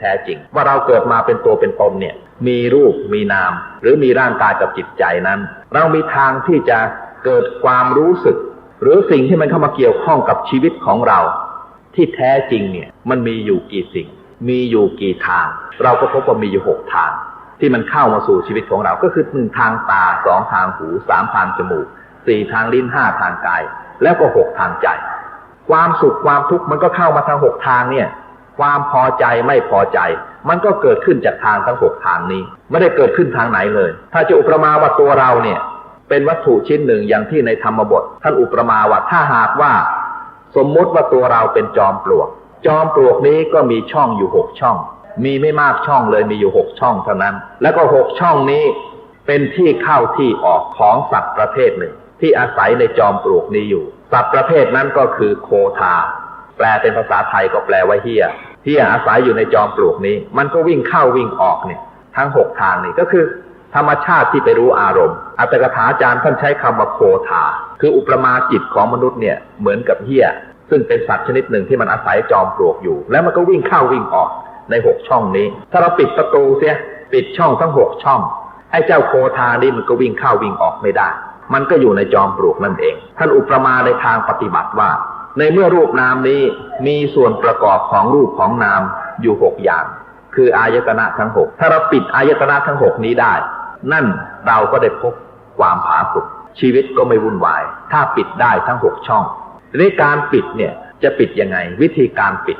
แท้จริง ว่าเราเกิดมาเป็นตัวเป็นตนเนี่ย มีรูปมีนาม หรือมีร่างกายกับจิตใจนั้น เรามีทางที่จะเกิดความรู้สึก หรือสิ่งที่มันเข้ามาเกี่ยวข้องกับชีวิตของเรา ที่แท้จริงเนี่ยมันมีอยู่กี่สิ่ง มีอยู่กี่ทาง เราก็พบว่ามีอยู่หกทาง ที่มันเข้ามาสู่ชีวิตของเราก็คือหนึ่งทางตาสองทางหูสามทางจมูกสี่ทางลิ้นห้าทางกาย แล้วก็หกทางใจ ความสุขความทุกข์มันก็เข้ามาทางหกทางเนี่ย ความพอใจไม่พอใจ มันก็เกิดขึ้นจากทางทั้งหกทางนี้ ไม่ได้เกิดขึ้นทางไหนเลย ถ้าจะอุปมาว่าตัวเราเนี่ย เป็นวัตถุชิ้นหนึ่งอย่างที่ในธรรมบท ท่านอุปมาว่าถ้าหากว่า สมมุติว่าตัวเราเป็นจอมปลวก จอมปลวกนี้ก็มีช่องอยู่หกช่อง มีไม่มากช่องเลยมีอยู่หกช่องเท่านั้น แล้วก็หกช่องนี้ เป็นที่เข้าที่ออกของสัตว์ประเภทหนึ่ง ที่อาศัยในจอมปลวกนี้อยู่สัตว์ประเภทนั้นก็คือโคทาแปลเป็นภาษาไทยก็แปลว่าเฮีย เฮียอาศัยอยู่ในจอมปลวกนี้ มันก็วิ่งเข้าวิ่งออกเนี่ย ทั้งหกทางนี่ก็คือ ธรรมชาติที่ไปรู้อารมณ์ อัตถกถาจารย์ท่านใช้คำว่าโคทาคืออุปมาจิตของมนุษย์เนี่ยเหมือนกับเฮียซึ่งเป็นสัตว์ชนิดหนึ่งที่มันอาศัยจอมปลวกอยู่ แล้วมันก็วิ่งเข้าวิ่งออกในหกช่องนี้ ถ้าเราปิดประตูเสียปิดช่องทั้งหกช่องไอ้เจ้าโคทานี่มันก็วิ่งเข้าวิ่งออกไม่ได้ มันก็อยู่ในจอมปลวกนั่นเอง ท่านอุปมาในทางปฏิบัติว่า ในเมื่อรูปนามนี้มีส่วนประกอบของรูปของนามอยู่หกอย่าง คืออายตนะทั้งหกถ้าเราปิดอายตนะทั้งหกนี้ได้ นั่นเราก็ได้พบความผาสุกชีวิตก็ไม่วุ่นวาย ถ้าปิดได้ทั้งหกช่องในการปิดเนี่ยจะปิดยังไง วิธีการปิด